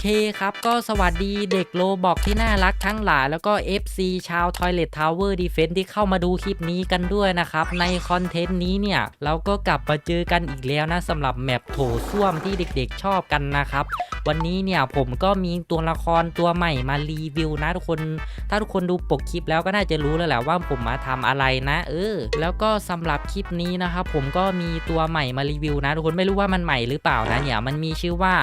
เคครับ ก็สวัสดีเด็กโลบอกที่น่ารักทั้งหลาย แล้วก็ FC ชาว Toilet Tower Defense ที่เข้ามาดูคลิปนี้กันด้วยนะครับ ในคอนเทนต์นี้เนี่ย เราก็กลับมาเจอกันอีกแล้วนะสำหรับแมปโถส้วมที่เด็กๆชอบกันนะครับ วันนี้เนี่ยผมก็มีตัวละครตัวใหม่มารีวิวนะทุกคน ถ้าทุกคนดูปกคลิปแล้วก็น่าจะรู้แล้วแหละว่าผมมาทำอะไรนะ เออ แล้วก็สำหรับคลิปนี้นะครับผมก็มีตัวใหม่มารีวิวนะทุกคนไม่รู้ว่ามันใหม่หรือเปล่านะเนี่ยมันมีชื่อว่า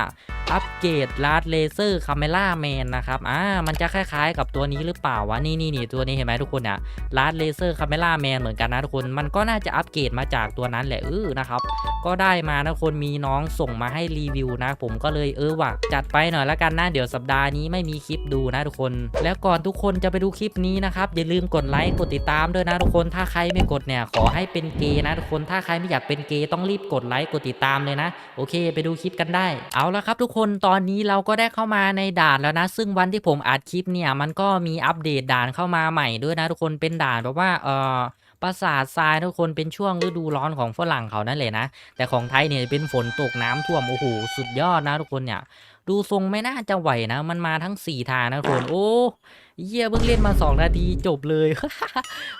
อัปเกรดลาดเลเซอร์คาเมล่าแมนนะครับอ่ามันจะคล้ายๆ กับตัวนี้หรือเปล่าวะนี่นี่นี่ตัวนี้เห็นไหมทุกคนเนี่ยลาดเลเซอร์คาเมล่าแมนเหมือนกันนะทุกคนมันก็น่าจะอัปเกรดมาจากตัวนั้นแหละเออนะครับก็ได้มานะคนมีน้องส่งมาให้รีวิวนะ ผมก็เลยเออว่ะจัดไปหน่อยละกันนะเดี๋ยวสัปดาห์นี้ไม่มีคลิปดูนะทุกคน แล้วก่อนทุกคนจะไปดูคลิปนี้นะครับอย่าลืมกดไลค์กดติดตามด้วยนะทุกคนถ้าใครไม่กดเนี่ยขอให้เป็นเกย์นะทุกคนถ้าใครไม่อยากเป็นเกย์ต้องรีบกดไลค์กดติดตามเลยนะ โอเค ไปดูคลิปกันได้ เอาละครับทุกคนคนตอนนี้เราก็ได้เข้ามาในด่านแล้วนะ ซึ่งวันที่ผมอัดคลิปเนี่ย มันก็มีอัปเดตด่านเข้ามาใหม่ด้วยนะทุกคนเป็นด่านแบบว่าเออปราสาททรายทุกคนเป็นช่วงฤดูร้อนของฝรั่งเขานั่นเลยนะ แต่ของไทยเนี่ยเป็นฝนตกน้ำท่วมโอ้โหสุดยอดนะทุกคนเนี่ย ดูทรงไม่น่าจะไหวนะ มันมาทั้ง 4 ทางนะทุกคนโอ้เยี่ยเพิ่งเล่นมา 2 นาทีจบเลย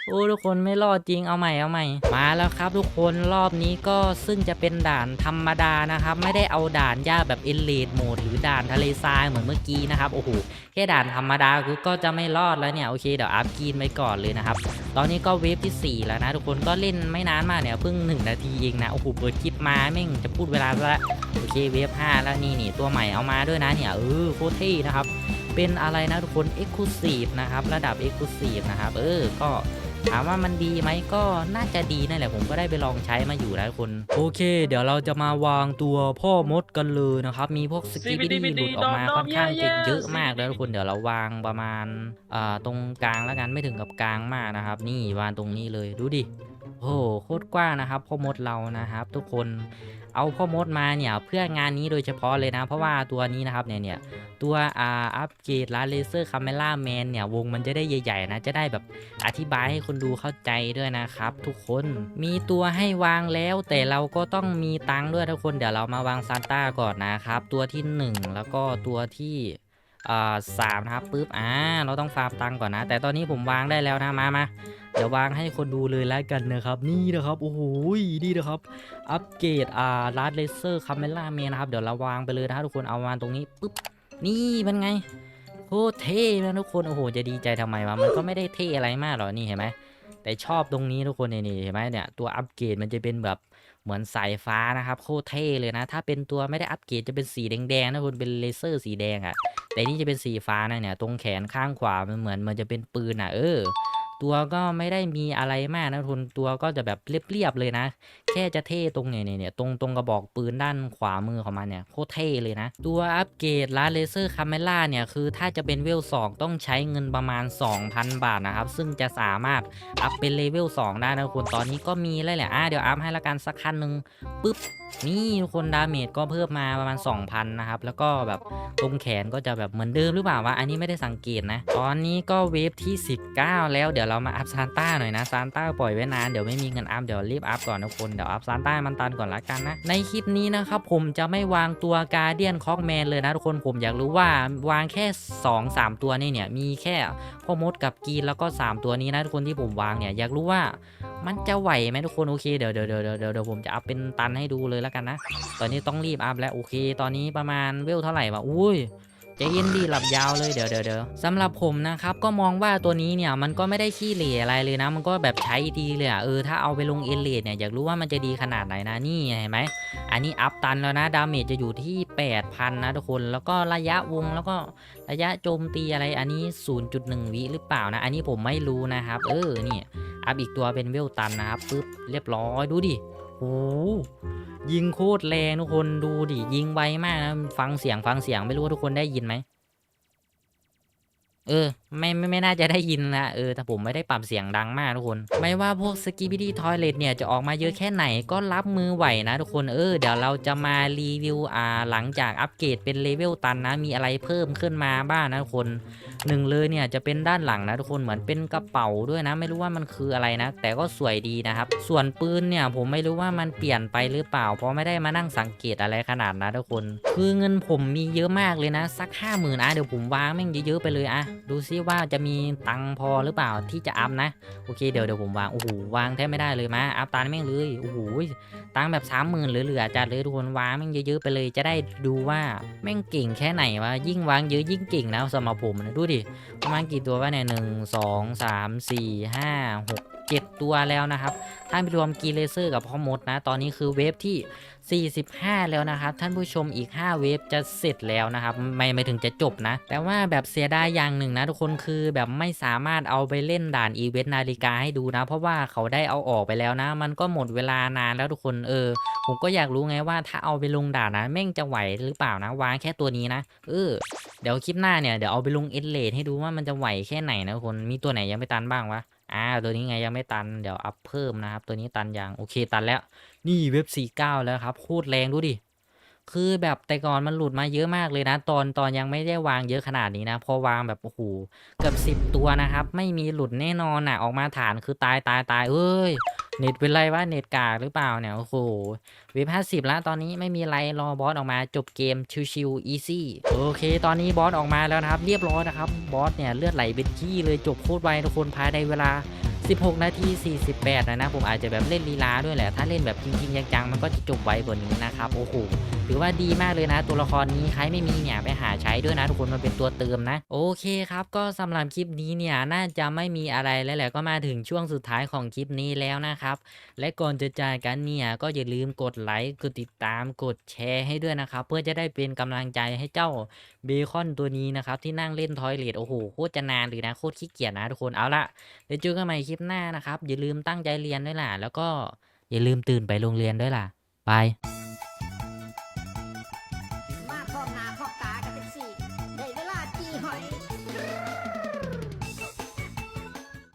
โอ้ทุกคนไม่รอดจริงเอาใหม่เอาใหม่ มาแล้วครับทุกคนรอบนี้ก็ซึ่งจะเป็นด่านธรรมดานะครับ ไม่ได้เอาด่านยากแบบเอเลดโหมดหรือด่านทะเลทรายเหมือนเมื่อกี้นะครับโอ้โหแค่ด่านธรรมดาคือก็จะไม่รอดแล้วเนี่ยโอเคเดี๋ยวอัพกีนไว้ก่อนเลยนะครับ ตอนนี้ก็เวฟที่ 4 แล้วนะทุกคนก็เล่นไม่นานมากเนี่ยเพิ่ง 1 นาทีเองนะโอ้โหเปิดคลิปมาแม่งจะพูดเวลาซะละโอเคเวฟ5แล้วนี่นี่ตัวใหม่เอามาด้วยนะเนี่ยเออโคตรเท่นะครับ เป็นอะไรนะทุกคน Exclusive นะครับ ระดับ Exclusive นะครับ เออ ก็ถามว่ามันดีไหมก็น่าจะดีนั่นแหละผมก็ได้ไปลองใช้มาอยู่นะทุกคนโอเค เดี๋ยวเราจะมาวางตัวพ่อมดกันเลยนะครับ มีพวกสกิบิดี้หลุดออกมาค่อนข้างจะเยอะมากแล้วทุกคนเดี๋ยวเราวางประมาณอ่าตรงกลางแล้วกันไม่ถึงกับกลางมากนะครับ นี่วางตรงนี้เลยดูดิโอ้โหโคตรกว้างนะครับพ่อมดเรานะครับ ทุกคน เอาพ่อมดมาเนี่ยเพื่องานนี้โดยเฉพาะเลยนะ เพราะว่าตัวนี้นะครับเนี่ยเนี่ยตัวอ่าอัปเกรดลาเลเซอร์คาเมล่าแมนเนี่ยวงมันจะได้ใหญ่ๆนะจะได้แบบอธิบายให้คนดูเข้าใจด้วยนะครับ ทุกคนมีตัวให้วางแล้ว แต่เราก็ต้องมีตังค์ด้วยทุกคนเดี๋ยวเรามาวางซานต้าก่อนนะครับ ตัวที่หนึ่งแล้วก็ตัวที่อ่าสามนะครับปุ๊บอ่าเราต้องฟาร์มตังค์ก่อนนะ แต่ตอนนี้ผมวางได้แล้วนะมามา เดี๋ยววางให้คนดูเลยแล้วกันนะครับ นี่นะครับโอ้โหนี่นะครับ อัปเกรดอ่าลาดเลเซอร์คาเมล่าเมนะครับ เดี๋ยวเราวางไปเลยนะครับทุกคนเอาวางตรงนี้ปุ๊บนี่เป็นไงโคตรเท่นะทุกคนโอ้โหจะดีใจทำไมวะมันก็ไม่ได้เท่อะไรมากหรอกนี่เห็นไหมแต่ชอบตรงนี้ทุกคนนี่นี่เห็นไหมเนี่ยตัวอัปเกรดมันจะเป็นแบบเหมือนสายฟ้านะครับโคตรเท่เลยนะ ถ้าเป็นตัวไม่ได้อัปเกรดจะเป็นสีแดงๆนะคุณเป็นเลเซอร์สีแดงอะแต่นี่จะเป็นสีฟ้านะเนี่ยตรงแขนข้างขวามันเหมือนมันจะเป็นปืนอะเออ ตัวก็ไม่ได้มีอะไรมากนะทุนตัวก็จะแบบเรียบๆเลยนะ แค่จะเท่ตรงเนี่ยเนี่ยตรงตรงกระบอกปืนด้านขวามือของมันเนี่ยโคตรเท่เลยนะ ตัวอัปเกรดลาเลเซอร์คาเมล่าเนี่ยคือถ้าจะเป็นเวล2ต้องใช้เงินประมาณ 2,000 บาทนะครับ ซึ่งจะสามารถอัพเป็นเลเวล2ได้นะทุนตอนนี้ก็มีแล้วแหละอะเดี๋ยวอัพให้ละกันสักคันหนึ่งปุ๊บ นี่ทุกคนดาเมจก็เพิ่มมาประมาณ 2,000 นะครับ แล้วก็แบบตรงแขนก็จะแบบเหมือนเดิมหรือเปล่าวะอันนี้ไม่ได้สังเกตนะ ตอนนี้ก็เวฟที่ 19 แล้วเดี๋ยวเรามาอัพซานต้าหน่อยนะซานต้าปล่อยไว้นานเดี๋ยวไม่มีเงินอัพเดี๋ยวรีบอัพก่อนทุกคนเดี๋ยวอัพซานต้ามันตันก่อนละกันนะ ในคลิปนี้นะครับผมจะไม่วางตัวการเดียนคอกแมนเลยนะทุกคนผมอยากรู้ว่าวางแค่ 2-3 ตัวนี่เนี่ยมีแค่พ่อมดกับกีนแล้วก็ 3 ตัวนี้นะทุกคนที่ผมวางเนี่ยอยากรู้ว่ามันจะไหวไหมทุกคนโอเคเดี๋ยวเดี๋ยวเดี๋ยวเดี๋ยวเดี๋ยวผมจะอัพเป็นตันให้ดูเลยแล้วกันนะ ตอนนี้ต้องรีบอัพแล้วโอเค ตอนนี้ประมาณเวลเท่าไหร่วะอุ้ยจะเย็นดีหลับยาวเลยเดี๋ยวเดี๋ยวเดี๋ยวสำหรับผมนะครับก็มองว่าตัวนี้เนี่ยมันก็ไม่ได้ขี้เหร่อะไรเลยนะ มันก็แบบใช้ดีเลยอะเออถ้าเอาไปลงเอเลดเนี่ยอยากรู้ว่ามันจะดีขนาดไหนนะนี่เห็นไหมอันนี้อัพตันแล้วนะดาเมจจะอยู่ที่ 8,000 นะทุกคนแล้วก็ระยะวงแล้วก็ระยะโจมตีอะไรอันนี้ 0.1 วิหรือเปล่านะ อันนี้ผมไม่รู้นะครับ เออนี่อัพอีกตัวเป็นเวลตันนะครับปึ๊บเรียบร้อยดูดิ โอ้โหยิงโคตรแรงทุกคนดูดิยิงไวมากนะฟังเสียงฟังเสียงไม่รู้ว่าทุกคนได้ยินไหม เออไม่ไม่ไม่น่าจะได้ยินนะเออแต่ผมไม่ได้ปรับเสียงดังมากทุกคน ไม่ว่าพวกสกีบิดี้ทอยเลทเนี่ยจะออกมาเยอะแค่ไหนก็รับมือไหวนะทุกคนเออเดี๋ยวเราจะมารีวิวอ่าหลังจากอัปเกรดเป็นเลเวลตันนะมีอะไรเพิ่มขึ้นมาบ้างนะทุกคนหนึ่งเลยเนี่ยจะเป็นด้านหลังนะทุกคนเหมือนเป็นกระเป๋าด้วยนะ ไม่รู้ว่ามันคืออะไรนะ แต่ก็สวยดีนะครับ ส่วนปืนเนี่ยผมไม่รู้ว่ามันเปลี่ยนไปหรือเปล่า เพราะไม่ได้มานั่งสังเกตอะไรขนาดนะทุกคน คือเงินผมมีเยอะมากเลยนะ สักห้าหมื่นอะเดี๋ยวผมวางแม่งเยอะๆไปเลยอะดูซิว่าจะมีตังพอหรือเปล่าที่จะอัพนะ โอเคเดี๋ยวเดี๋ยวผมวาง โอ้โห วางแทบไม่ได้เลยมาอัพตานแม่งเลย โอ้โห ตังแบบสามหมื่นเหลือๆจัดเลยทุกคนวางแม่งเยอะๆไปเลยจะได้ดูว่าแม่งเก่งแค่ไหนวะ ยิ่งวางเยอะยิ่งเก่งนะสำหรับผมนะ ดูดิ ประมาณกี่ตัววะเนี่ยหนึ่งสองสามสี่ห้าหก เจ็ดตัวแล้วนะครับถ้าไปรวมกีเลเซอร์กับพ่อมดนะ ตอนนี้คือเวฟที่ 45 แล้วนะครับ ท่านผู้ชมอีก 5 เวฟจะเสร็จแล้วนะครับ ไม่ไม่ถึงจะจบนะ แต่ว่าแบบเสียดายอย่างหนึ่งนะ ทุกคนคือแบบไม่สามารถเอาไปเล่นด่านอีเวนต์นาฬิกาให้ดูนะ เพราะว่าเขาได้เอาออกไปแล้วนะ มันก็หมดเวลานานแล้วทุกคนเออ ผมก็อยากรู้ไงว่าถ้าเอาไปลงด่านนะแม่งจะไหวหรือเปล่านะวางแค่ตัวนี้นะเออเดี๋ยวคลิปหน้าเนี่ยเดี๋ยวเอาไปลงเอเลให้ดูว่ามันจะไหวแค่ไหนนะทุกคนมีตัวไหนยังไม่ตันบ้างวะ อ่าตัวนี้ไงยังไม่ตันเดี๋ยวอัพเพิ่มนะครับ ตัวนี้ตันยังโอเคตันแล้ว นี่เว็บ 49 แล้วครับโคตรแรงดูดิคือแบบแต่ก่อนมันหลุดมาเยอะมากเลยนะ ตอนตอนยังไม่ได้วางเยอะขนาดนี้นะ พอวางแบบโอ้โหเกือบสิบตัวนะครับ ไม่มีหลุดแน่นอนอะ ออกมาฐานคือตายตายตายเอ้ย เน็ตเป็นไรวะเน็ตกากหรือเปล่าเนี่ย โอ้โหเว็บ50แล้วตอนนี้ไม่มีอะไรรอบอสออกมาจบเกมชิวๆอีซี่โอเค ตอนนี้บอสออกมาแล้วนะครับ เรียบร้อยนะครับ บอสเนี่ยเลือดไหลเป็นขี้เลยจบโคตรไวทุกคนภายในเวลา 16 นาที 48 นะนะ ผมอาจจะแบบเล่นลีลาด้วยแหละ ถ้าเล่นแบบจริงๆจังๆ มันก็จะจบไวกว่านี้นะครับ โอ้โห ถือว่าดีมากเลยนะ ตัวละครนี้ใครไม่มีเนี่ยไปหาใช้ด้วยนะ ทุกคนมันเป็นตัวเติมนะ โอเคครับ ก็สำหรับคลิปนี้เนี่ยน่าจะไม่มีอะไรแล้วแหละก็มาถึงช่วงสุดท้ายของคลิปนี้แล้วนะครับ และก่อนจะจากกันเนี่ยก็อย่าลืมกดไลค์ กดติดตาม กดแชร์ให้ด้วยนะครับ เพื่อจะได้เป็นกำลังใจให้เจ้าเบคอนตัวนี้นะครับที่นั่งเล่นทอยเลทโอ้โหโคตรจะนานเลยนะโคตรขี้เกียจนะทุกคนเอาละเดี๋ยวเจอกันใหม่คลิปหน้านะครับ อย่าลืมตั้งใจเรียนด้วยล่ะ แล้วก็อย่าลืมตื่นไปโรงเรียนด้วยล่ะ บาย